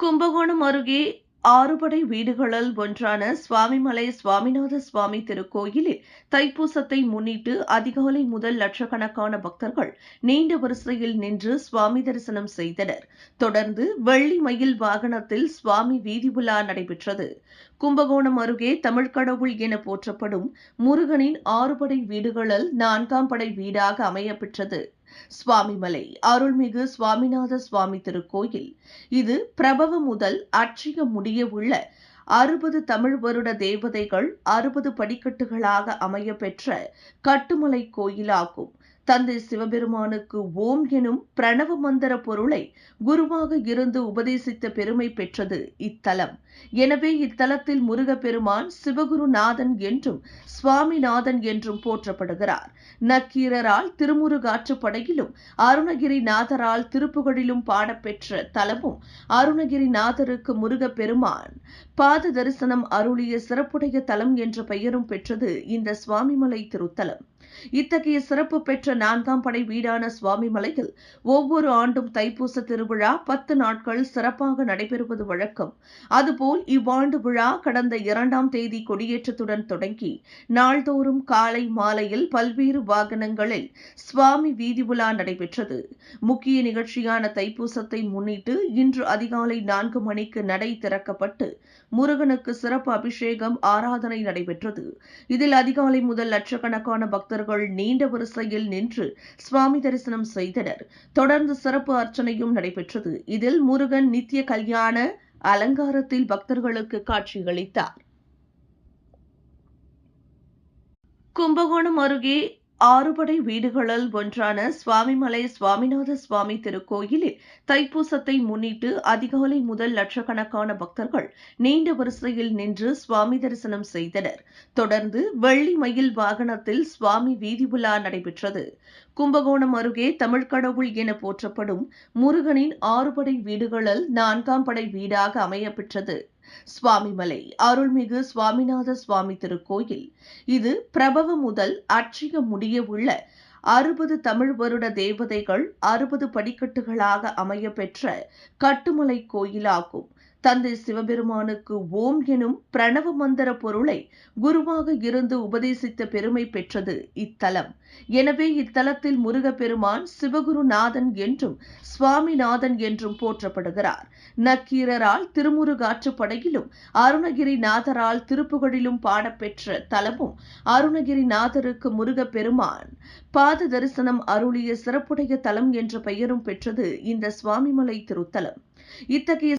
கும்பகோணம் அருகே ஆறுபடை வீடுகளில் ஒன்றான சுவாமிமலை சுவாமிநாத சுவாமி திருக்கோயிலில் தைப்பூசத்தை முன்னிட்டு அதிகாலை முதல் லட்சக்கணக்கான பக்தர்கள் நீண்ட வரிசையில் நின்று சுவாமி தரிசனம் செய்தனர். தொடர்ந்து வெள்ளி மயில் வாகனத்தில் சுவாமி வீதி உலா நடைபெற்றது. கும்பகோணம் அருகே தமிழ்கடவுள் என போற்றப்படும் முருகனின் ஆறுபடை வீடுகளில் நான்காம் படை வீடாக அமையப்பெற்றது. சுவாமிமலை அருள்மிகு சுவாமிநாத சுவாமி திருக்கோயில். இது பிரபவ முதல் அட்சிய முடிய உள்ள அறுபது தமிழ் வருட தேவதைகள் அறுபது படிக்கட்டுகளாக அமைய பெற்ற கட்டுமலை கோயிலாகும். தந்தை சிவபெருமானுக்கு ஓம் எனும் பிரணவ மந்திர பொருளை குருவாக இருந்து உபதேசித்த பெருமை பெற்றது இத்தலம். எனவே இத்தலத்தில் முருகப்பெருமான் சிவகுருநாதன் என்றும் சுவாமிநாதன் என்றும் போற்றப்படுகிறார். நக்கீரரால் திருமுருகாற்றுப்படையிலும் அருணகிரிநாதரால் திருப்புகழிலும் பாடப்பெற்ற தலமும் அருணகிரிநாதருக்கு முருகப்பெருமான். பாத தரிசனம் அருளிய சிறப்புடைய தலம் என்ற பெயரும் பெற்றது இந்த சுவாமிமலை திருத்தலம். இத்தகைய சிறப்பு பெற்ற நான்காம் படை வீடான சுவாமிமலையில் ஒவ்வொரு ஆண்டும் தைப்பூச திருவிழா பத்து நாட்கள் சிறப்பாக நடைபெறுவது வழக்கம். அதுபோல் இவ்வாண்டு விழா கடந்த இரண்டாம் தேதி கொடியேற்றத்துடன் தொடங்கி நாள்தோறும் காலை மாலையில் பல்வேறு வாகனங்களில் சுவாமி வீதி உலா நடைபெற்றது. முக்கிய நிகழ்ச்சியான தைப்பூசத்தை முன்னிட்டு இன்று அதிகாலை நான்கு மணிக்கு நடை திறக்கப்பட்டு முருகனுக்கு சிறப்பு அபிஷேகம் ஆராதனை நடைபெற்றது. இதில் அதிகாலை முதல் லட்சக்கணக்கான பக்தர்கள் நீண்ட வரிசையில் நின்று சுவாமி தரிசனம் செய்தனர். தொடர்ந்து சிறப்பு அர்ச்சனையும் நடைபெற்றது. இதில் முருகன் நித்திய கல்யாண அலங்காரத்தில் பக்தர்களுக்கு காட்சியளித்தார். கும்பகோணம் அருகே ஆறுபடை வீடுகளில் ஒன்றான சுவாமிமலை சுவாமிநாத சுவாமி திருக்கோயிலில் தைப்பூசத்தை முன்னிட்டு அதிகாலை முதல் லட்சக்கணக்கான பக்தர்கள் நீண்ட வரிசையில் நின்று சுவாமி தரிசனம் செய்தனர். தொடர்ந்து வெள்ளி மயில் வாகனத்தில் சுவாமி வீதி உலா நடைபெற்றது. கும்பகோணம் அருகே தமிழ்கடவுள் என போற்றப்படும் முருகனின் ஆறுபடை வீடுகளில் நான்காம் படை வீடாக அமையப்பெற்றது சுவாமிமலை அருள்மிகு சுவாமிநாத சுவாமி திருக்கோயில். இது பிரபவ முதல் அட்சிய முடிய உள்ள அறுபது தமிழ் வருட தேவதைகள் அறுபது படிக்கட்டுகளாக அமைய பெற்ற கட்டுமலை கோயிலாகும். தந்தை சிவபெருமானுக்கு ஓம் எனும் பிரணவ மந்திர பொருளை குருவாக இருந்து உபதேசித்த பெருமை பெற்றது இத்தலம். எனவே இத்தலத்தில் முருகப்பெருமான் சிவகுருநாதன் என்றும் சுவாமிநாதன் என்றும் போற்றப்படுகிறார். நக்கீரரால் திருமுருகாற்றுப்படையிலும் அருணகிரிநாதரால் திருப்புகழிலும் பாடப்பெற்ற தலமும் அருணகிரிநாதருக்கு முருகப்பெருமான். பாத தரிசனம் அருளிய சிறப்புடைய தலம் என்ற பெயரும் பெற்றது இந்த சுவாமிமலை திருத்தலம். இத்தகைய